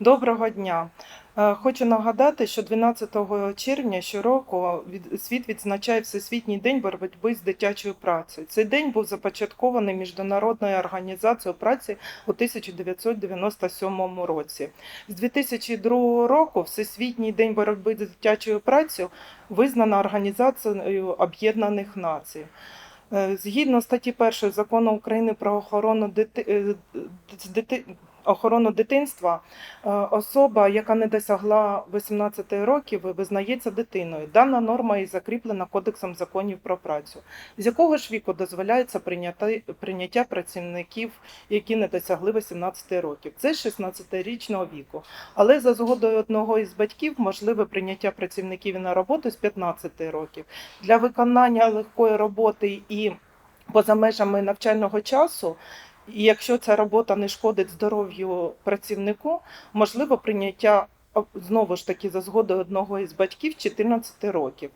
Доброго дня. Е, Хочу нагадати, що 12 червня щороку світ відзначає Всесвітній день боротьби з дитячою працею. Цей день був започаткований Міжнародною організацією праці у 1997 році. З 2002 року Всесвітній день боротьби з дитячою працею визнано Організацією Об'єднаних Націй. Е, Згідно статті 1 закону України про охорону дити... е, дити... охорону дитинства, е, особа, яка не досягла 18 років, визнається дитиною. Дана норма і закріплена Кодексом законів про працю. З якого ж віку дозволяється прийняти... прийняття працівників, які не досягли 18 років? Це з 16-річного віку. Але за згодою одного із батьків можливе прийняття працівників на роботу з 15 років. Для виконання легкої роботи і поза межами навчального часу, і якщо ця робота не шкодить здоров'ю працівнику, можливо прийняття знову ж таки за згодою одного із батьків 14 років.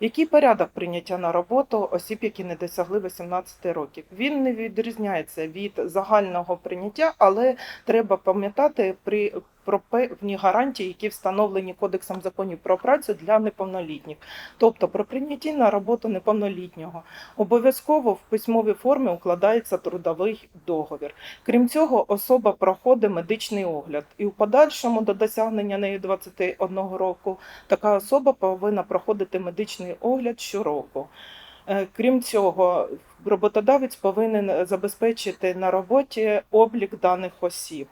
Який порядок прийняття на роботу осіб, які не досягли 18 років? Він не відрізняється від загального прийняття, але треба пам'ятати при про певні гарантії, які встановлені Кодексом законів про працю для неповнолітніх, тобто про прийняття на роботу неповнолітнього. Обов'язково в письмовій формі укладається трудовий договір. Крім цього, особа проходить медичний огляд, і у подальшому до досягнення неї 21 року така особа повинна проходити медичний огляд щороку. Е, Крім цього, роботодавець повинен забезпечити на роботі облік даних осіб.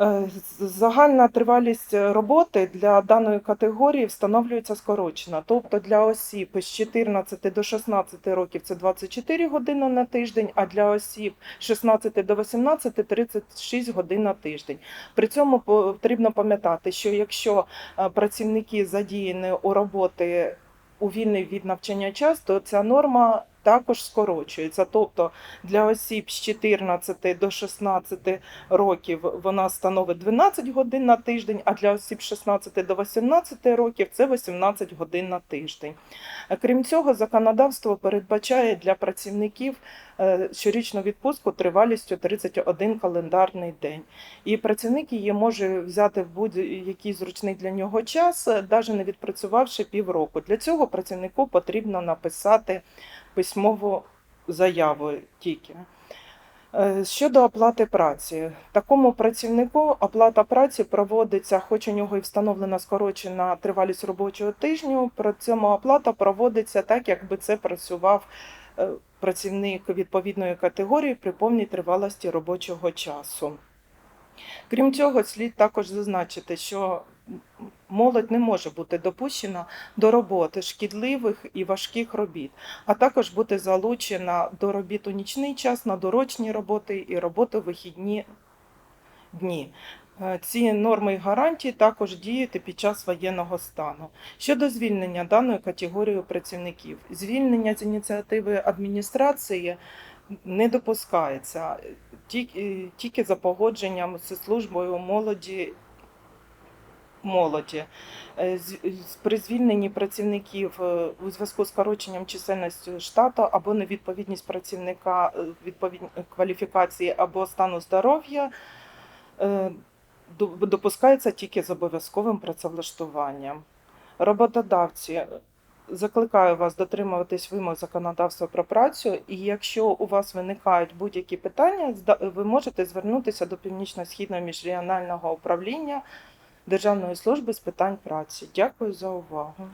Е, Загальна тривалість роботи для даної категорії встановлюється скорочена. Тобто для осіб з 14 до 16 років це 24 години на тиждень, а для осіб з 16 до 18 36 годин на тиждень. При цьому потрібно пам'ятати, що якщо е, працівники задіяні у роботи у вільний від навчання час, то ця норма також скорочується. Тобто для осіб з 14 до 16 років вона становить 12 годин на тиждень, а для осіб з 16 до 18 років це 18 годин на тиждень. Е, Крім цього, законодавство передбачає для працівників е, щорічну відпустку тривалістю 31 календарний день. І працівник її може взяти в будь-який зручний для нього час, навіть не відпрацювавши півроку. Для цього працівнику потрібно написати письмову заяву тільки. Е, Щодо оплати праці, такому працівнику оплата праці проводиться, хоч у нього і встановлена скорочена тривалість робочого тижню. При цьому оплата проводиться так, якби це працював е, працівник відповідної категорії при повній тривалості робочого часу. Крім цього, слід також зазначити, що молодь не може бути допущена до роботи шкідливих і важких робіт, а також бути залучена до робіт у нічний час, на дорочні роботи і роботи у вихідні дні. Е, Ці норми і гарантії також діють під час воєнного стану. Щодо звільнення даної категорії працівників, звільнення з ініціативи адміністрації не допускається тільки, тільки за погодженням зі службою молоді. Молоді Е, при звільненні працівників е, у зв'язку з скороченням чисельності штату або невідповідність працівника е, відповідні кваліфікації або стану здоров'я допускається тільки з обов'язковим працевлаштуванням. Роботодавці закликаю вас дотримуватись вимог законодавства про працю, і якщо у вас виникають будь-які питання, ви можете звернутися до Північно-Східного міжрегіонального управління Державної служби з питань праці. Дякую за увагу.